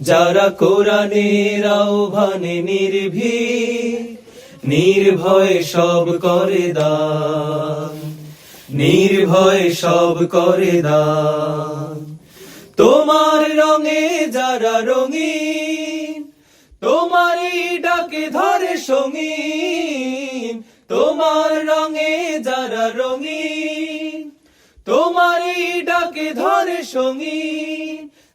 যারা কোরআনের আহ্বানে নির্ভীক, নির্ভয় সব করে দান। নির্ভয় সব করে দান। তোমার রঙে যারা রঙিন তোমার ডাকে ধরে সঙ্গীন। তোমার রঙে যারা রঙিন তোমার ডাকে ধরে সঙ্গীন।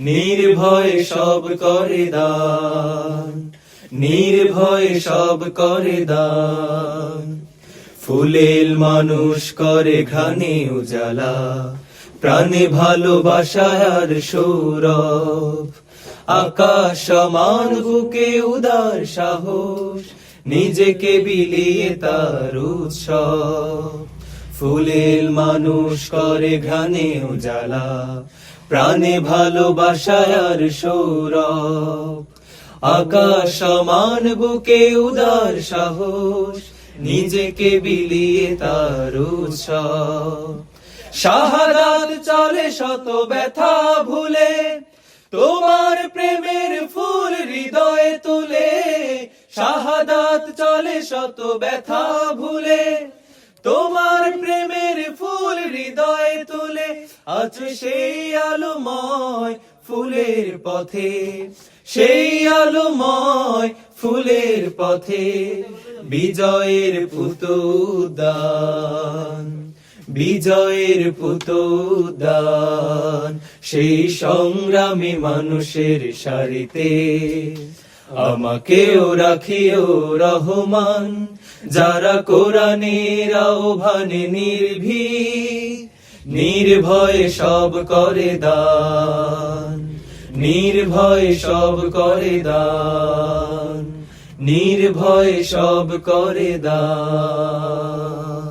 নির্ভয় সব করে দান, নির্ভয় সব করে দান। ফুলেল মানুষ করে ঘানে উজালা, প্রাণে ভালোবাসায় আর সৌরভ। আকাশ সমান বুকে উদার সাহস, নিজেকে বিলিয়ে তার উৎসব। ফুলেল মানুষ করে ঘানে উজালা প্রাণে ভালোবাসায় আর সৌরভ। আকাশ সমান, বুকে উদার সাহস, নিজেকে বিলিয়ে তার উৎসব। চলে শত ব্যথা ভুলে, তোমার প্রেমের ফুল হৃদয়ে তুলে, শাহাদাত চলে শত ব্যথা ভুলে হৃদয়ে তুলে আছে সেই আলোময় ফুলের পথে। সেই আলোময় ফুলের পথে বিজয়ের পুতুদান বিজয়ের পুতুদান। সেই সংগ্রামী মানুষের সারিতে আমাকেও রাখিও রহমান, যারা কোরআনের আহ্বানে নির্ভীক, নির্ভয় সব করে দান, নির্ভয় সব করে দান, নির্ভয় সব করে দান।